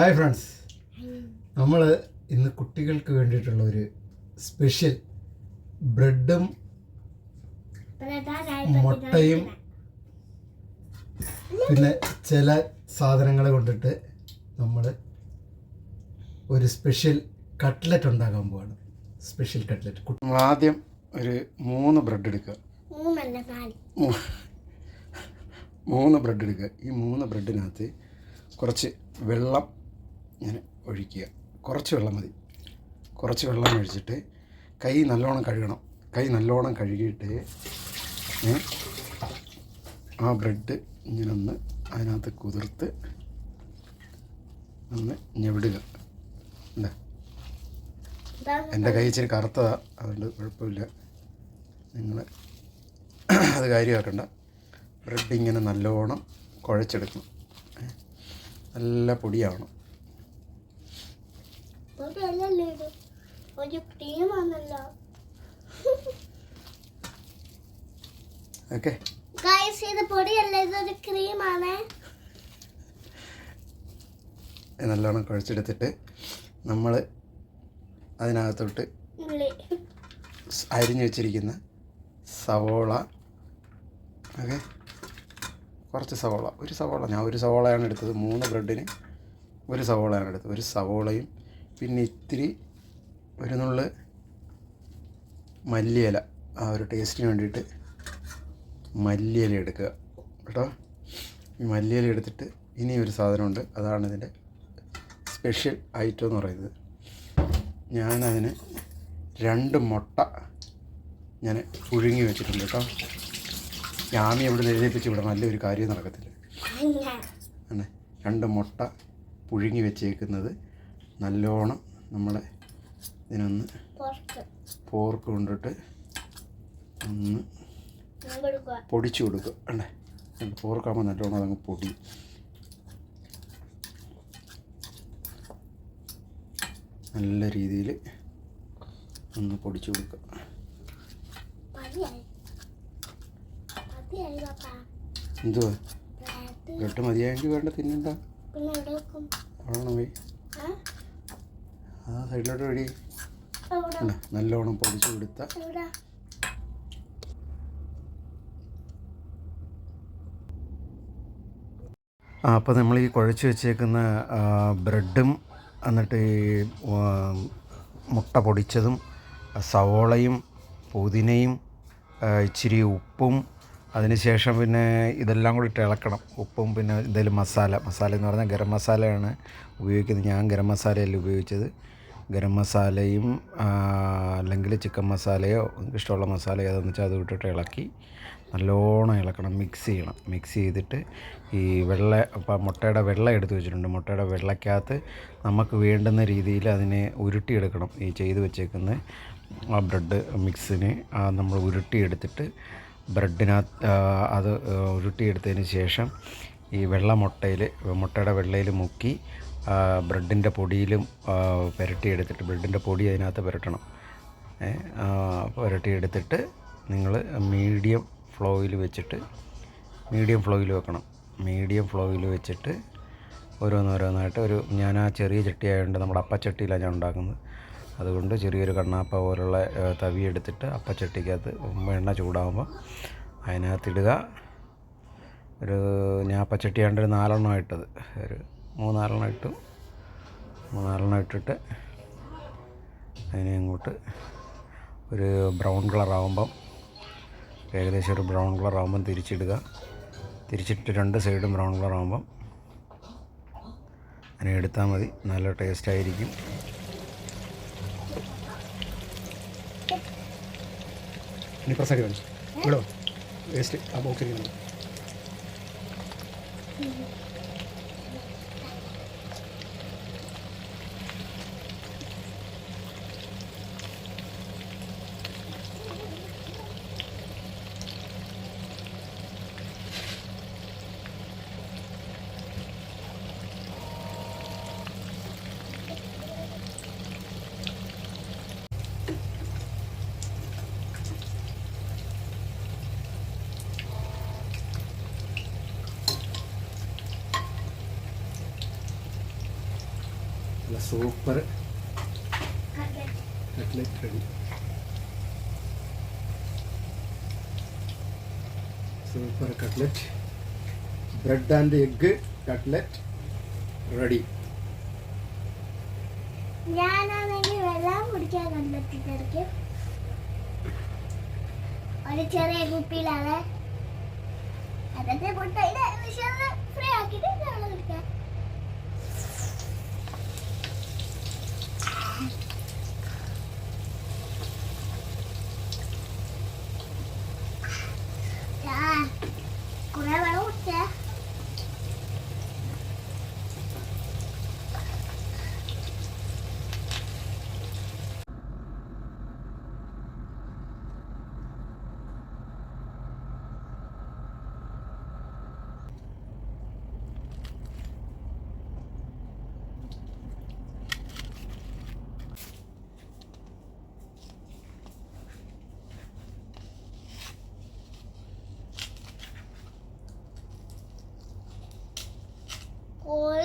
Hi friends നമ്മൾ ഇന്ന് കുട്ടികൾക്ക് വേണ്ടിയിട്ടുള്ള ഒരു സ്പെഷ്യൽ ബ്രെഡും മുട്ടയും പിന്നെ ചില സാധനങ്ങൾ കൊണ്ടിട്ട് നമ്മൾ ഒരു സ്പെഷ്യൽ കട്ട്ലറ്റ് ഉണ്ടാക്കാൻ പോവാണ്. സ്പെഷ്യൽ കട്ട്ലറ്റ് നമ്മൾ ആദ്യം ഒരു മൂന്ന് ബ്രെഡ് എടുക്കുക. മൂന്ന് ബ്രെഡ് എടുക്കുക. ഈ മൂന്ന് ബ്രെഡിനകത്ത് കുറച്ച് വെള്ളം ഇങ്ങനെ ഒഴിക്കുക. കുറച്ച് വെള്ളം മതി. കുറച്ച് വെള്ളം ഒഴിച്ചിട്ട് കൈ നല്ലോണം കഴുകണം. കൈ നല്ലോണം കഴുകിയിട്ട് ആ ബ്രെഡ് ഇങ്ങനെ ഒന്ന് അതിനകത്ത് കുതിർത്ത് ഒന്ന് ഞെവിടുക. എന്താ എന്റെ കൈ ഇച്ചിരി കറുത്തതാ. അതുകൊണ്ട് കുഴപ്പമില്ല. നിങ്ങൾ അത് കാര്യമാക്കണ്ട. ബ്രെഡ് ഇങ്ങനെ നല്ലോണം കുഴച്ചെടുക്കണം. നല്ല പൊടിയാവണം. ഇത്? ഒരു ക്രീമാണല്ലോ ഓക്കെ. ഗൈസ് ഇത് പൊടിയല്ല ഇതൊരു ക്രീമാണ് നല്ലോണം കുഴച്ചെടുത്തിട്ട് നമ്മൾ അതിനകത്തോട്ട് അരിഞ്ഞു വെച്ചിരിക്കുന്ന സവോള. ഓക്കെ. കുറച്ച് സവോള. ഒരു സവോള ഞാൻ ഒരു സവോളയാണ് എടുത്തത്. മൂന്ന് ബ്രെഡിന് ഒരു സവോളയാണ് എടുത്തത്. ഒരു സവോളയും പിന്നെ ഇത്തിരി ഒരു നുള്ള് മല്ലിയില ആ ഒരു ടേസ്റ്റിന് വേണ്ടിയിട്ട് മല്ലിയില എടുക്കുക കേട്ടോ. ഈ മല്ലിയില എടുത്തിട്ട് ഇനി ഒരു സാധനമുണ്ട് അതാണ് ഇതിന്റെ സ്പെഷ്യൽ ഐറ്റം എന്ന് പറയുന്നത്. ഞാനതിന് രണ്ട് മുട്ട ഞാൻ പുഴുങ്ങി വെച്ചിട്ടുണ്ട് കേട്ടോ. ഞാമി ഇവിടെ എഴുതിപ്പിച്ച് ഇവിടെ നല്ലൊരു കാര്യം നടക്കത്തില്ല. ആണ് രണ്ട് മുട്ട പുഴുങ്ങി വെച്ചേക്കുന്നത് നല്ലോണം നമ്മളെ ഇതിനൊന്ന് പോർക്ക്. കൊണ്ടിട്ട് ഒന്ന് പൊടിച്ചു കൊടുക്കുക. അല്ലേ പോർക്കാകുമ്പോൾ നല്ലോണം അതങ്ങ് പൊടി. നല്ല രീതിയിൽ ഒന്ന് പൊടിച്ചു കൊടുക്കുക. എന്തുവാ? ബ്രെഡ് ബ്രെഡ് മതിയായെങ്കിൽ വേണ്ട തിന്നണ്ട അവിടെ പോയി? ആ സൈഡിലോട്ട് വഴി. നല്ലോണം പൊടിച്ചു കൊടുത്ത. ആ അപ്പോൾ നമ്മൾ ഈ കുഴച്ച് വെച്ചേക്കുന്ന ബ്രെഡും എന്നിട്ട് ഈ മുട്ട പൊടിച്ചതും സവോളയും പുതിനയും ഇച്ചിരി ഉപ്പും അതിനുശേഷം പിന്നെ ഇതെല്ലാം കൂടി ഇട്ട് ഇളക്കണം. ഉപ്പും പിന്നെ എന്തെങ്കിലും മസാല. മസാല എന്ന് പറഞ്ഞാൽ ഗരം മസാലയാണ് ഉപയോഗിക്കുന്നത്. ഞാൻ ഗരം മസാലയല്ല ഉപയോഗിച്ചത്. ഗരം മസാലയും അല്ലെങ്കിൽ ചിക്കൻ മസാലയോ ഇഷ്ടമുള്ള മസാല ഏതാണെന്ന് വെച്ചാൽ അത് ഇട്ടിട്ട് ഇളക്കി നല്ലോണം ഇളക്കണം മിക്സ് ചെയ്യണം. മിക്സ് ചെയ്തിട്ട് ഈ വെള്ള ഇപ്പം മുട്ടയുടെ വെള്ള എടുത്ത് വെച്ചിട്ടുണ്ട്. മുട്ടയുടെ വെള്ളയ്ക്കകത്ത് നമുക്ക് വേണ്ടുന്ന രീതിയിൽ അതിനെ ഉരുട്ടിയെടുക്കണം. ഈ ചെയ്ത് വെച്ചേക്കുന്ന ആ ബ്രെഡ് മിക്സിന് നമ്മൾ ഉരുട്ടിയെടുത്തിട്ട് ബ്രെഡിനകത്ത് അത് ഉരുട്ടിയെടുത്തതിന് ശേഷം ഈ വെള്ള മുട്ടയിൽ മുട്ടയുടെ വെള്ളയിൽ മുക്കി ബ്രെഡിന്റെ പൊടിയിലും പുരട്ടിയെടുത്തിട്ട് ബ്രെഡിന്റെ പൊടി അതിനകത്ത് പുരട്ടണം. പുരട്ടിയെടുത്തിട്ട് നിങ്ങൾ മീഡിയം ഫ്ലോയിൽ വെച്ചിട്ട് മീഡിയം ഫ്ലോയിൽ വെക്കണം. മീഡിയം ഫ്ലോയിൽ വെച്ചിട്ട് ഓരോന്നോരോന്നായിട്ട് ഒരു ഞാൻ ആ ചെറിയ ചട്ടി ആയതുകൊണ്ട് നമ്മുടെ അപ്പച്ചട്ടിയിലാണ് ഞാൻ ഉണ്ടാക്കുന്നത്. അതുകൊണ്ട് ചെറിയൊരു കണ്ണാപ്പ പോലുള്ള തവി എടുത്തിട്ട് അപ്പച്ചട്ടിക്കകത്ത് എണ്ണ ചൂടാകുമ്പോൾ അതിനകത്തിടുക. ഒരു ഞാൻ അപ്പച്ചട്ടിയാണ്ട് ഒരു നാലെണ്ണമായിട്ടത്. ഒരു മൂന്നാലെണ്ണം ഇട്ടു. മൂന്നാലെണ്ണം ഇട്ടിട്ട് അതിനെ അങ്ങോട്ട് ഒരു ബ്രൗൺ കളർ കളറാകുമ്പം ഏകദേശം ഒരു ബ്രൗൺ കളർ കളറാകുമ്പം തിരിച്ചിടുക. തിരിച്ചിട്ട് രണ്ട് സൈഡും ബ്രൗൺ കളറാകുമ്പം അതിനെ എടുത്താൽ മതി. നല്ല ടേസ്റ്റ് ആയിരിക്കും. ഇനി വേണം. വേസ്റ്റ് ആ ബോക്സിൽ super cutlet ready super cutlet bread and egg cutlet ready ഞാനാണെങ്കിൽ വെള്ളം കുടിക്കാൻ കണ്ടെത്തിട്ടിരിക്കും ഒരു ചെറിയ കുപ്പിയിലാണ്. അതൊക്കെ ഫ്രീ ആക്കിയിട്ട് വെള്ളം കുടിക്കാം. Call